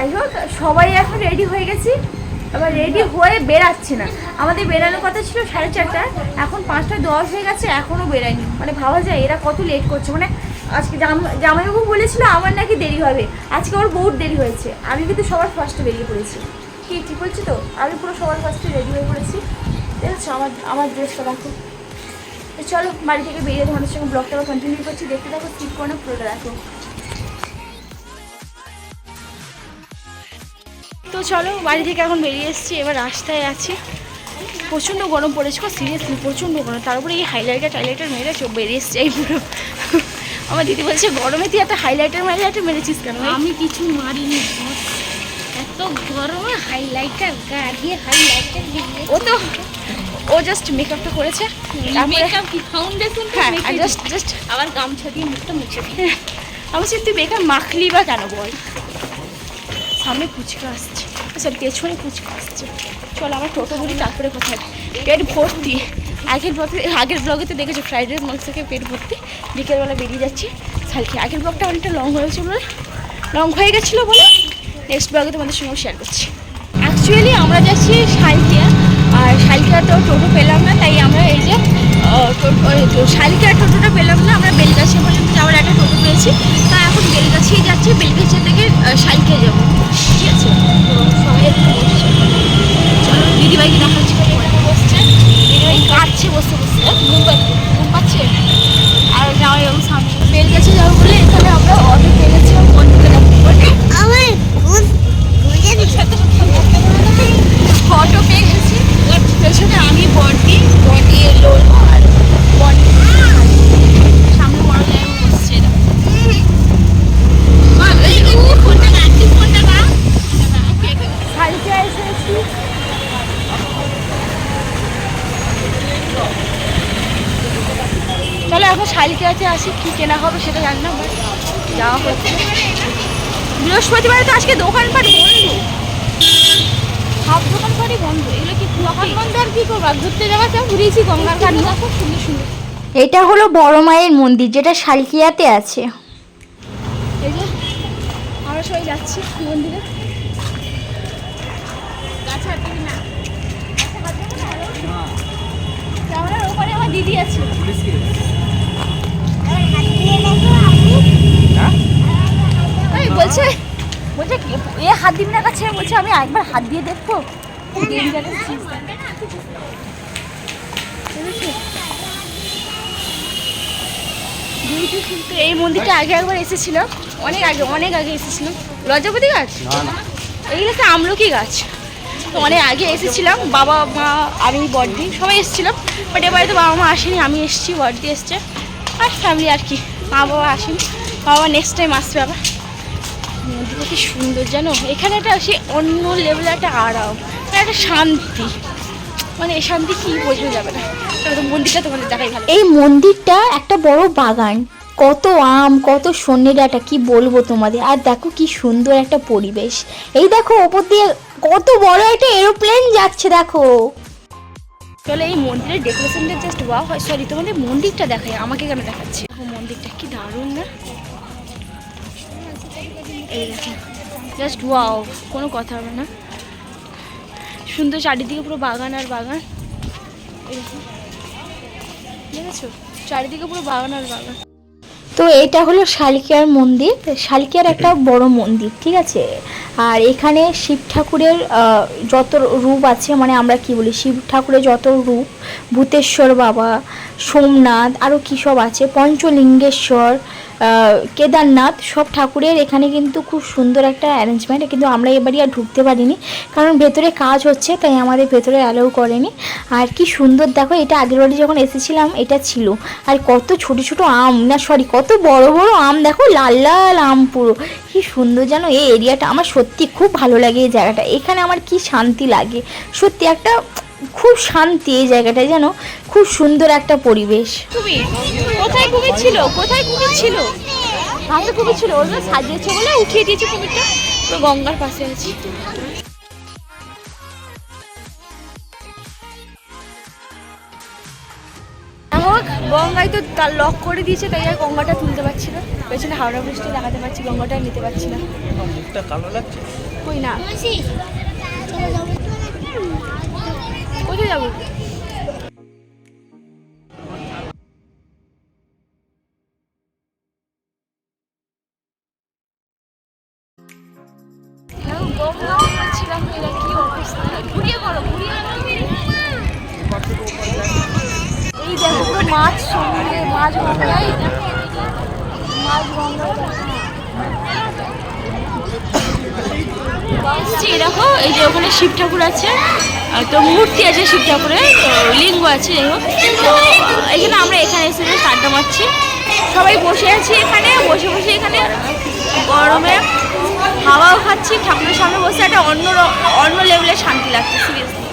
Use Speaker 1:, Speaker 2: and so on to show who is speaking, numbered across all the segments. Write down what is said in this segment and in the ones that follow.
Speaker 1: যাই হোক সবাই এখন রেডি হয়ে গেছি। এবার রেডি হয়ে বেরাচ্ছে না। আমাদের বেরানোর কথা ছিল সাড়ে চারটায়। এখন পাঁচটা দশ হয়ে গেছে এখনও বেরায়নি মানে ভাবা যায়, এরা কত লেট করছে। মানে আজকে জাম- জামাইবাবু বলেছিল আমার নাকি দেরি হবে। আজকে ওর বহুত দেরি হয়েছে। আমি কিন্তু সবার ফার্স্টে বেরিয়ে পড়েছি। কি ঠিক বলছি তো? আমি পুরো সবার ফার্স্টে রেডি হয়ে পড়েছি। দেখছ? আমার আমার ড্রেসটা দেখো। তো চলো, বাড়ি থেকে বেরিয়ে তোমাদের সঙ্গে ব্লগটা আবার কন্টিনিউ করছি। দেখতে থাকো ঠিক করে পুরোটা দেখো। চলো বাড়ি থেকে এখন বেরিয়ে এসেছি এবার রাস্তায় আছি। প্রচণ্ড গরম পড়েছে সিরিয়াসলি প্রচণ্ড গরম। তার উপরে এই হাইলাইটার টাইলাইটার মেরে চোখ বেরিয়ে এসছে এই পুরো। আমার দিদি বলছে গরমে তুই একটা হাইলাইটার মাইলাইটার মেরেছিস কেন
Speaker 2: আমি কিছু মারিনি। এত গরমে হাইলাইটার গাড়িয়ে হাইলাইটার
Speaker 1: ও তো ও জাস্ট মেকআপটা করেছে।
Speaker 2: মেকআপ কি ফাউন্ডেশন
Speaker 1: হ্যাঁ জাস্ট জাস্ট
Speaker 2: আবার গামছা দিয়ে মুখটা মুছে দিই
Speaker 1: আমি বলছি তুই মেকআপ মাখলি বা কেন বল? সামনে ফুচকা আসছে। আচ্ছা পেছনে ফুচকা আসছে চল আমার টোটো ধরি তারপরে কোথায় পেট ভর্তি। আগের ব্লগে আগের ব্লগে তো দেখেছ ফ্রাইড রাইস মাংস থেকে পেট ভর্তি। বিকেলবেলা বেরিয়ে যাচ্ছি। সালকে আগের ব্লগটা অনেকটা লং হয়েছে বলে? লং হয়ে গেছিল বলে? নেক্সট ব্লগে তোমাদের সঙ্গে শেয়ার করছি। অ্যাকচুয়ালি আমরা যাচ্ছি শালকিয়া আর শালকিয়া তো টোটো পেলাম না তাই আমরা এই যে তো শালকিয়া টোটোটা পেলাম না আমরা বেলগাছি পর্যন্ত যাওয়ার একটা টোটো পেয়েছি। তাই এখন বেলগাছিই যাচ্ছি বেলগাছিয়া থেকে আহ, শালকিয়া যাব। ঠিক আছে? তো সবাই বসছে চলো দিদিভাইকে দেখাচ্ছি বসছে। দিদিভাই কাটছে বসে বসে এ, ঘুম পাচ্ছে ঘুম পাচ্ছে আর সামনে যাব বলে এখানে আমরা অটো পেয়েছি বন্ধুকে পেয়ে গেছি পেছনে আমি বডি বডি এলো আর বডি সামনে বড় জায়গা বসছে এরা। মা, এই ও ফোনটা না, তুই ফোনটা না। শাড়িতে এসেছি। চলো এখন শালিকাতে আসি কি কেনা হবে সেটা জানি না বাট যাওয়া হচ্ছে। বৃহস্পতিবারে তো আজকে দোকানপাট বন্ধ। সব দোকানপাটই বন্ধ। এগুলো কি দোকান বন্ধ আর কি করবা? ঘুরতে যাওয়া তো ঘুরেছি গঙ্গার ঘাট। দেখো সুন্দর সুন্দর।
Speaker 3: এটা হলো বড় মায়ের মন্দির যেটা শালকিয়াতে আছে।
Speaker 1: এই যে আমরা সবাই যাচ্ছি মন্দিরে। গাছ হাঁটবি না। ক্যামেরার ওপারে আমার দিদি আছে। বলছে বলছে এ হাত দিবি না কাছে বলছে আমি একবার হাত দিয়ে দেখব। এই মন্দিরটা আগে একবার এসেছিলাম অনেক আগে অনেক আগে এসেছিলাম লজ্জাপতি গাছ? এইগুলো তো আমলকি গাছ। তো অনেক আগে এসেছিলাম বাবা মা আমি বড়দি সবাই এসেছিলাম বাট এবারে তো বাবা মা আসেনি আমি এসেছি বড়দি এসছে। আর ফ্যামিলি আর কি। মা বাবা আসেনি বাবা নেক্সট টাইম আসবে আবার মন্দিরটা কি সুন্দর, জানো? এখানে একটা সে অন্য লেভেলে একটা আরাম, একটা শান্তি। মানে এই শান্তি কি বোঝানো যাবে না। মন্দিরটা তোমাদের দেখাই ভালো।
Speaker 3: এই মন্দিরটা একটা বড় বাগান। কত আম, কত সন্ধ্যে ডাটা কি বলব তোমাদের? আর দেখো কি সুন্দর একটা পরিবেশ। এই দেখো, ওপর দিয়ে কত বড় একটা এরোপ্লেন যাচ্ছে, দেখো।
Speaker 1: চলো এই মন্দিরের ডেকোরেশনটা জাস্ট ওয়াও হয়। সরি তোমাদের মন্দিরটা দেখাই, আমাকে কেন দেখাচ্ছে? দেখো মন্দিরটা কি দারুণ না? এই দেখো জাস্ট ওয়াও কোনো কথা হবে না। সুন্দর চারিদিকে পুরো বাগান আর বাগান। চারিদিকে পুরো বাগান আর বাগান।
Speaker 3: তো এটা হলো শালিকিয়ার মন্দির, শালিকিয়ার একটা বড় মন্দির, ঠিক আছে? আর এখানে শিব ঠাকুরের যত রূপ আছে মানে আমরা কি বলি, শিব ঠাকুরের যত রূপ, ভূতেশ্বর বাবা, সোমনাথ আরও কী সব আছে, পঞ্চলিঙ্গেশ্বর কেদারনাথ সব ঠাকুরের এখানে কিন্তু খুব সুন্দর একটা অ্যারেঞ্জমেন্ট কিন্তু আমরা এবারই আর ঢুকতে পারিনি, কারণ ভেতরে কাজ হচ্ছে, তাই আমাদের ভেতরে অ্যালাউ করেনি। আর কি সুন্দর, দেখো এটা আগের বাড়ি যখন এসেছিলাম, এটা ছিল। আর কত ছোট ছোট আম, না সরি কত বড় বড় আম, দেখো লাল লাল আম পুরো। কি সুন্দর যেন এই এরিয়াটা আমার সত্যি খুব ভালো লাগে এই জায়গাটা। এখানে আমার কি শান্তি লাগে। সত্যি একটা খুব শান্তি এই জায়গাটায় যেন খুব সুন্দর একটা পরিবেশ।
Speaker 1: কুমির কোথায় কুমির ছিল কোথায় কুমির ছিল হাতে কুমির ছিল ওরা সাজিয়েছে বলে উঠিয়ে দিয়েছে কুমিরটা। পুরো গঙ্গার পাশে আছি। গঙ্গায় তো তার লক করে দিয়েছে তাই আর গঙ্গাটা তুলতে পারছি না। পেছনে হাওড়া বৃষ্টি লাগাতে পারছি গঙ্গাটা নিতে পারছি না।
Speaker 4: মুখটা কালো লাগছে।
Speaker 1: কই না? কোথায় যাব? ঘুরিয়ে এই দেখো মাছ সমুদ্রে মাছ গঙ্গায়। মাছ গঙ্গায় এসছি দেখো, এই যে ওখানে শিব ঠাকুর আছে তো মূর্তি আছে শিব ঠাকুরের লিঙ্গ আছে, যাই হোক। তো এখানে আমরা এখানে এসে বেশ আড্ডা মারছি। সবাই বসে আছি এখানে, বসে বসে এখানে গরমে হাওয়াও খাচ্ছি, ঠাকুরের সামনে বসে একটা অন্য অন্য লেভেলের শান্তি লাগছে সিরিয়াসলি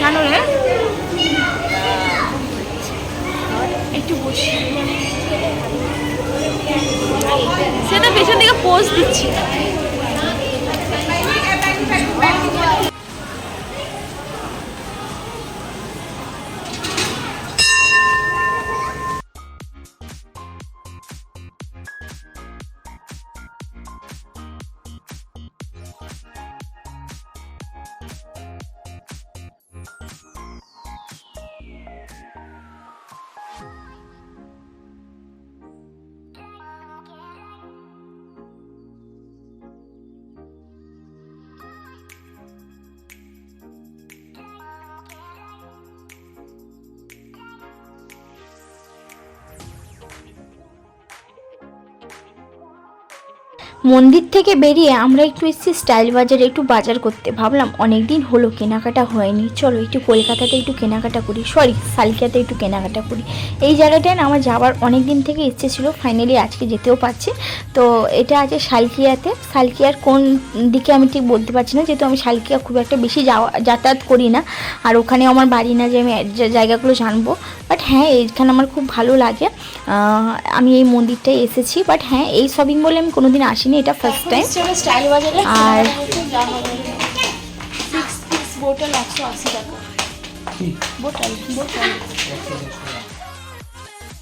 Speaker 1: কেন রে একটু বসি সেটা পেছন থেকে পোজ
Speaker 3: মন্দির থেকে বেরিয়ে আমরা একটু এসেছি স্টাইল বাজারে একটু বাজার করতে। ভাবলাম অনেক দিন হলো কেনাকাটা হয়নি। চলো একটু কলকাতাতে একটু কেনাকাটা করি। সরি সালকিয়াতে একটু কেনাকাটা করি। এই জায়গাটায় না আমার যাওয়ার অনেক দিন থেকে ইচ্ছে ছিল। ফাইনালি আজকে যেতেও পারছি। তো এটা আছে সালকিয়াতে। সালকিয়ার কোন দিকে আমি ঠিক বলতে পারছি না। যেহেতু আমি সালকিয়া খুব একটা বেশি যাওয়া, যাতায়াত করি না। আর ওখানে আমার বাড়ি না যে আমি জায়গাগুলো জানব। বাট হ্যাঁ এইখানে আমার খুব ভালো লাগে। আমি এই মন্দিরটায় এসেছি। বাট হ্যাঁ এই শপিং মলে আমি কোনোদিন আসিনি। এটা ফার্স্ট টাইম
Speaker 1: স্টাইল
Speaker 3: আর-
Speaker 1: বোতল একশো আশি টাকা। বোতল বোতল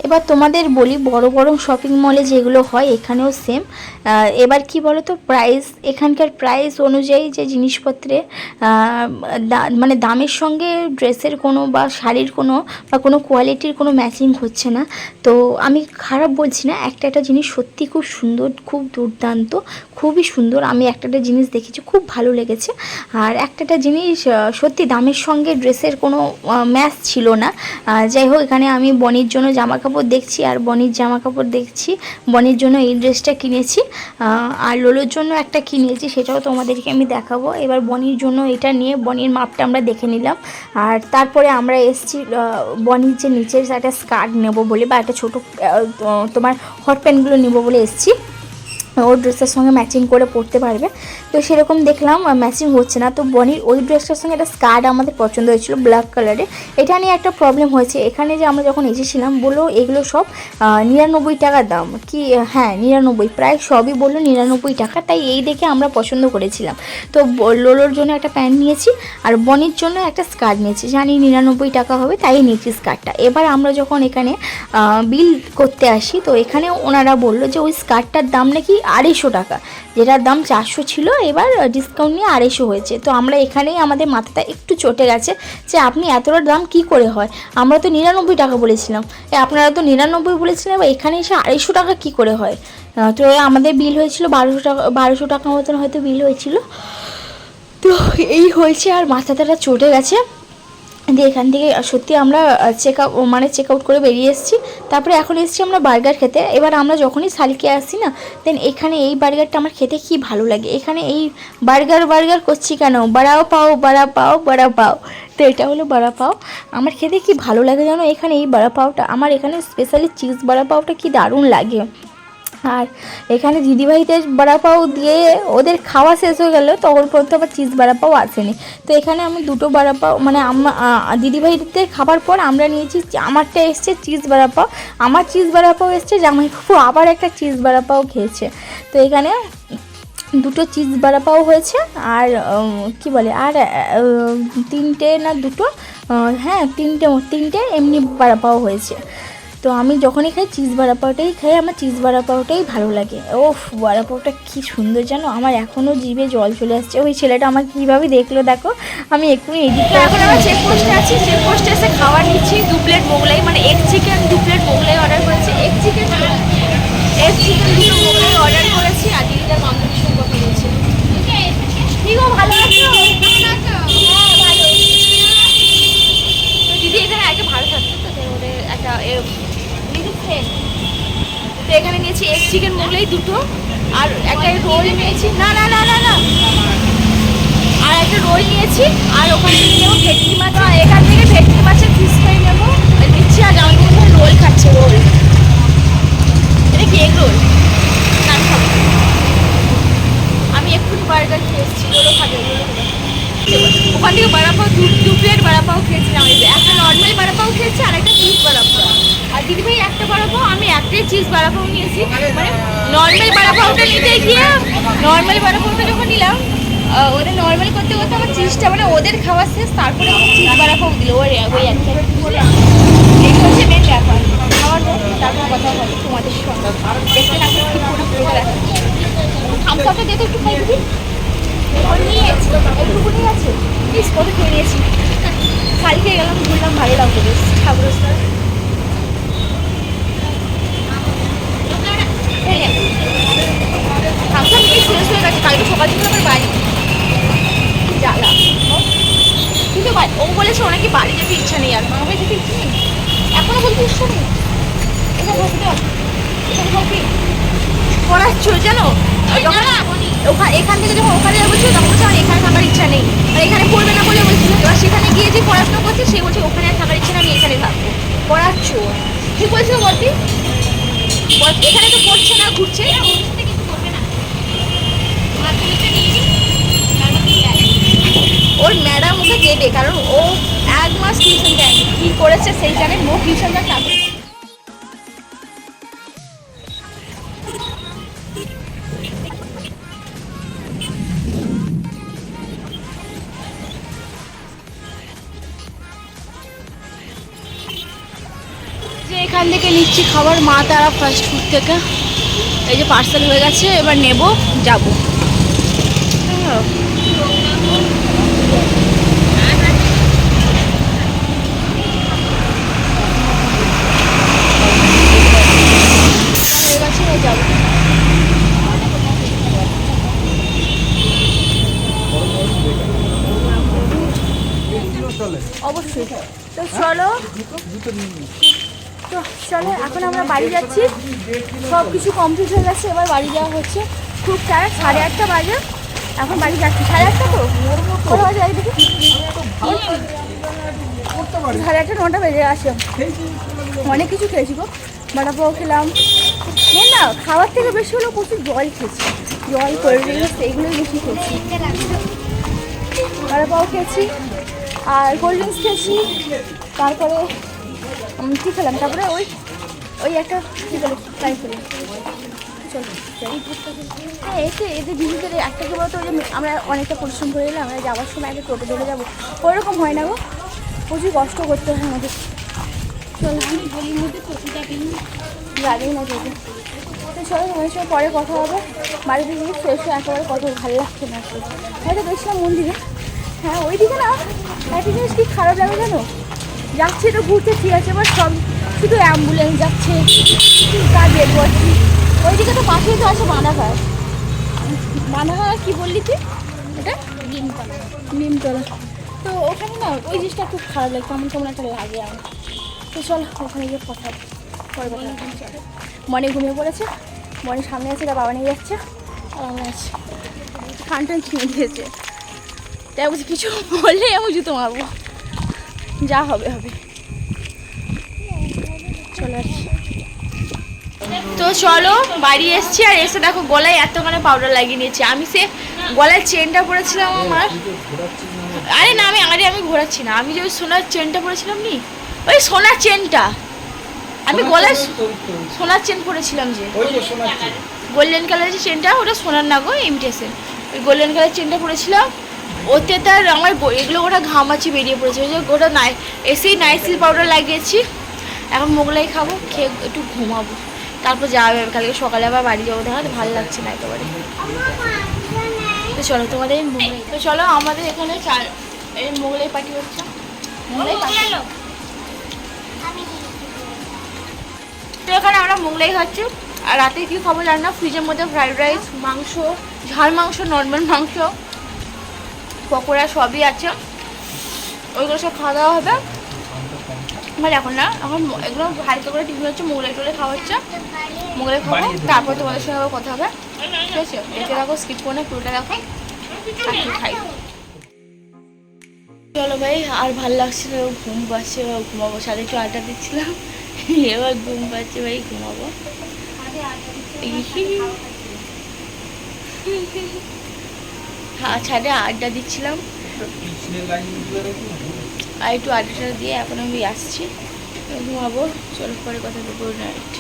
Speaker 3: এবার তোমাদের বলি, বড় বড় শপিং মলে যেগুলো হয়, এখানেও সেম এবার কি বলো তো প্রাইস এখানকার প্রাইস অনুযায়ী যে জিনিসপত্রে মানে দামের সঙ্গে ড্রেসের কোনো বা শাড়ির কোনো বা কোনো কোয়ালিটির কোনো ম্যাচিং হচ্ছে না। তো আমি খারাপ বলছি না, একটা একটা জিনিস সত্যি খুব সুন্দর, খুব দুর্দান্ত, খুবই সুন্দর। আমি একটা একটা জিনিস দেখেছি, খুব ভালো লেগেছে। আর একটা একটা জিনিস সত্যি দামের সঙ্গে ড্রেসের কোনো ম্যাচ ছিল না। যাই হোক, এখানে আমি বনির জন্য জামা কাপড় দেখছি আর বনির জামা কাপড় দেখছি। বনির জন্য এই ড্রেসটা কিনেছি। আর লোলোর জন্য একটা কিনেছি, সেটাও তোমাদেরকে আমি দেখাবো। এবার বনির জন্য এটা নিয়ে বনির মাপটা আমরা দেখে নিলাম। আর তারপরে আমরা এসছি বনির যে নিচের একটা স্কার্ট নেব বলে বা একটা ছোটো তোমার হট প্যান্টগুলো নেব বলে এসছি। ওর ড্রেসের সঙ্গে ম্যাচিং করে পরতে পারবে। তো সেরকম দেখলাম ম্যাচিং হচ্ছে না। তো বনির ওই ড্রেসটার সঙ্গে একটা স্কার্ট আমাদের পছন্দ হয়েছিল ব্ল্যাক কালারে এটা নিয়ে একটা প্রবলেম হয়েছে। এখানে যে আমরা যখন এসেছিলাম, বলল এগুলো সব নিরানব্বই টাকা দাম। কি হ্যাঁ নিরানব্বই। প্রায় সবই বলল নিরানব্বই টাকা। তাই এই দেখে আমরা পছন্দ করেছিলাম। তো লোলোর জন্য একটা প্যান্ট নিয়েছি, আর বনির জন্য একটা স্কার্ট নিয়েছি। জানি নিরানব্বই টাকা হবে, তাই নিয়েছি স্কার্টটা এবার আমরা যখন এখানে বিল করতে আসি, তো এখানে ওনারা বলল যে ওই স্কার্টটার দাম নাকি আড়াইশো টাকা, যেটার দাম চারশো ছিল, এবার ডিসকাউন্ট নিয়ে আড়াইশো হয়েছে। তো আমরা এখানেই আমাদের মাথাটা একটু চটে গেছে যে আপনি এতটা দাম কি করে হয়? আমরা তো নিরানব্বই টাকা বলেছিলাম। আপনারা তো নিরানব্বই বলেছিলেন এখানে এসে আড়াইশো টাকা কি করে হয়? তো আমাদের বিল হয়েছিল বারোশো টাকা বারোশো টাকা মতন হয়তো বিল হয়েছিল। তো এই হয়েছে আর মাথাটা চটে গেছে। দিয়ে এখান থেকে সত্যি আমরা চেক আউট মানে চেক আউট করে বেরিয়ে এসেছি। তারপরে এখন এসেছি আমরা বার্গার খেতে। এবার আমরা যখনই শালিকে আসি না দেন এখানে এই বার্গারটা আমার খেতে কি ভালো লাগে? এখানে এই বার্গার বার্গার করছি কেন? বাড়াও পাও, বাড়া পাও বাড়া পাও। তো এটা হলো বড়া পাও। আমার খেতে কি ভালো লাগে জানো? এখানে এই বড়া পাওটা, আমার এখানে স্পেশালি চিজ বড়া পাওটা কি দারুণ লাগে। আর এখানে দিদিভাইদের বড়া পাও দিয়ে ওদের খাওয়া শেষ হয়ে গেল, তখন পর্যন্ত আবার চিজ বড়া পাও আসেনি। তো এখানে আমি দুটো বড়া পাও মানে দিদিভাইদের খাবার পর আমরা নিয়েছি, আমারটা এসছে চিজ বড়া পাও আমার চিজ বড়া পাও এসছে, জামাইবাবু আবার একটা চিজ বড়া পাও খেয়েছে। তো এখানে দুটো চিজ বড়া পাও হয়েছে, আর কি বলে, আর তিনটে না দুটো হ্যাঁ তিনটে তিনটে এমনি বড়া পাও হয়েছে। তো আমি যখনই খাই চিজ বড়া পাওটাই খাই, আমার চিজ বড়া পাওটাই ভালো লাগে। ওফ, বড়া পাওটা কী সুন্দর জানো? আমার এখনও জিভে জল চলে আসছে। ওই ছেলেটা আমার কীভাবে দেখল দেখো? আমি এক্ষুনি এদিক
Speaker 1: তো এখন আমার চেক পোস্টে আছি। চেক পোস্টে এসে খাবার নিচ্ছি। দু প্লেট মোগলাই মানে এক চিকেন দু প্লেট মোগলাই অর্ডার করেছি। এক চিকেন এক চিকেন দুটো মোগলাই অর্ডার করেছি আর দিদিটার বান্ধবীর সঙ্গে কথা বলছি ভালো আছো? হ্যাঁ দিদি এখানে আগে ভালো থাকতো, তো একটা তো এখানে নিয়েছি এগ চিকেন মোগলাই দুটো, আর একটা রোল নিয়েছি। না না না না না। আর একটা রোল নিয়েছি, আর ওখান থেকে নেব ভেটকি মাছ। এখান থেকে ভেটকি মাছের ফিস ফ্রাই নেব। নিচ্ছি আর আমার রোল খাচ্ছে রোল এটা কি রোল আমি এক্ষুনি বার্গার খেয়ে এসেছি রোলও খাবে রোলও ওখান থেকে বাড়াপাও দু প্লেট বাড়াপাও খেয়েছিলাম। একটা নর্মাল বাড়াপাও খেয়েছি, আর একটা চিজ বাড়াপাও একটাই চিজ বাড়াপাও নিয়েছি মানে নর্মাল বাড়াপাওটা নিতে গিয়ে নর্মাল বাড়াপাওটা যখন নিলাম ওদের নর্মাল করতে করতে আমার চিজটা মানে ওদের খাওয়া শেষ, তারপরে আমাকে চিজ বাড়াপাও দিল। ওই ওই একটা হচ্ছে ব্যাপার। খাওয়ার তারপর কথা তোমাদের সঙ্গে। নিয়েছি এইটুকু নিয়ে আছে? প্লিজ কত খেয়ে নিয়েছি। গেলাম, ঘুরলাম, ভালো লাগল বেশ। ঠাকুরস্থান থামসাপ নিয়ে শেষ হয়ে গেছে কালকে সকাল থেকে আমার বাড়ি কি জ্বালা কিন্তু বা- ও বলেছে ওনাকে বাড়ি যেতে ইচ্ছা নেই আর মামা যেতে ইচ্ছা নেই এখনও বলতে ইচ্ছা নেই এখানে থাকতে হবে। এখানে থাকবি পড়াচ্ছ জানো এখান থেকে যখন ওখানে বলছিল তখন এখানে থাকার ইচ্ছা নেই আর এখানে পড়বে না বলে বলছিল গিয়ে যে পড়াশোনা করছে সে বলছে ওখানে থাকার ইচ্ছা আমি এখানে থাকব পড়াচ্ছ ঠিক বলছিল বলতি এখানে তো পড়ছে না ঘুরছে ওর ম্যাডাম ওকে দেবে, কারণ ও এক মাস টিউশন দেয়নি। কি করেছে সেই জানে নো টিউশন দেয় যে এখান থেকে নিচ্ছি খাবার মা তারা ফাস্ট ফুড থেকে। এই যে পার্সেল হয়ে গেছে এবার নেব যাব। হয়ে গেছে এবার যাব অবশ্যই তো চলো তো চলো, এখন আমরা বাড়ি যাচ্ছি। সব কিছু কমপ্লিট হয়ে গেছে, এবার বাড়ি যাওয়া হচ্ছে। খুব টায়ার সাড়ে আটটা বাজে। এখন বাড়ি যাচ্ছি। সাড়ে আটটা তো? কটা বাজে দেখি সাড়ে আটটা, নটা বেজে আসে। অনেক কিছু খেয়েছি গো। বাটা পাও খেলাম। না, খাওয়ার থেকে বেশি হলো প্রচুর জল খেয়েছি। জল কোল্ড ড্রিঙ্কস এইগুলোই বেশি খেয়েছি। বাটা পাও খেয়েছি, আর কোল্ড ড্রিঙ্কস খেয়েছি। তারপরে কী খেলাম? তারপরে ওই ওই একটা কী বলে ট্রাই যাই। হ্যাঁ এতে এদের দিদিদের একটা কি বলতো যে, আমরা অনেকটা পরিশ্রম করে এলাম, আমরা যাওয়ার সময় একটা টোটো ধরে যাব। ওরকম হয় না গো। প্রচুর কষ্ট করতে হয় আমাদের। চলো গলির মধ্যে টোটোটা কিনি। লাগেই না টোটো। তো চলো তোমার সঙ্গে পরে কথা হবে। বাড়িতে গিয়ে ফ্রেশ হয়ে একেবারে কত ভালো লাগছে না হয়তো গেছিলাম মন্দিরে। হ্যাঁ ওইদিকে না একটা জিনিস কি খারাপ লাগে জানো? যাচ্ছে তো ঘুরতে ঠিক আছে এবার সব শুধু অ্যাম্বুলেন্স যাচ্ছে। কি কাজের বলছি ওইদিকে তো পাশেই তো আছে বাঁধাঘাট বাঁধাঘাট কি বললি তুই? এটা? নিমতলা। নিমতলা। তো ওখানে না ওই জিনিসটা খুব খারাপ লাগে কেমন কেমন একটা লাগে আমার। তো চল ওখানে গিয়ে কথা পরে মনে ঘুমিয়ে পড়েছে। মনে সামনে আছে তার বাবা নিয়ে যাচ্ছে। আর আমি আছি। খান টান ছিঁড়ে দিয়েছে। তাই বলছি কিছু বললেই আমি জুতো মারবো। যা হবে হবে। চলে তো চলো বাড়ি এসছি আর এসে দেখো গলায় এতখানে পাউডার লাগিয়ে নিয়েছি। আমি সে গলায় চেনটা পরেছিলাম আমার। আরে না আমি আরে আমি ঘোরাচ্ছি না। আমি যে ওই সোনার চেনটা পরেছিলাম নি? ওই সোনার চেনটা আমি গলায় সোনার চেন পরেছিলাম যে। গোল্ডেন কালারের যে চেনটা ওটা সোনার না গো ইমিটেশন ওই গোল্ডেন কালার চেনটা পরেছিলাম। ওতে তার আমার এগুলো ওটা ঘামাচি বেরিয়ে পড়েছে। ওই যে ওটা নাই এসেই নাইসিল পাউডার লাগিয়েছি। এখন মোগলাই খাব খেয়ে একটু ঘুমাবো। তারপর যাওয়া যাবে কালকে সকালে আবার বাড়ি যাব। দেখা ভালো লাগছে না একেবারে। তো চলো তোমাদের মোগলাই তো চলো আমাদের এখানে চার এই মোগলাই পার্টি হচ্ছে। মোগলাই তো এখানে আমরা মোগলাই খাচ্ছি। আর রাতে কি খাব জানি? না ফ্রিজের মধ্যে ফ্রাইড রাইস মাংস ঝাল মাংস নর্মাল মাংস। পকোড়া সবই আছে। ওইগুলো সব খাওয়া দাওয়া হবে। মানে এখন না এখন এগুলো হালকা করে টিফিন হচ্ছে মোগলাই টোলে খাওয়া হচ্ছে। মোগলাই খাব তারপর তোমাদের সঙ্গে আবার কথা হবে। ঠিক আছে? দেখে দেখো স্কিপ করে না পুরোটা দেখো। আর খাই। চলো ভাই আর ভালো লাগছে না ঘুম পাচ্ছে ঘুমাবো। সাড়ে একটু আড্ডা দিচ্ছিলাম। এবার ঘুম পাচ্ছে ভাই ঘুমাবো। ছাদে আড্ডা দিচ্ছিলাম। আর একটু আড্ডাটা দিয়ে এখন আমি আসছি। ঘুমাবো, চলো পরে কথা বলব নাইট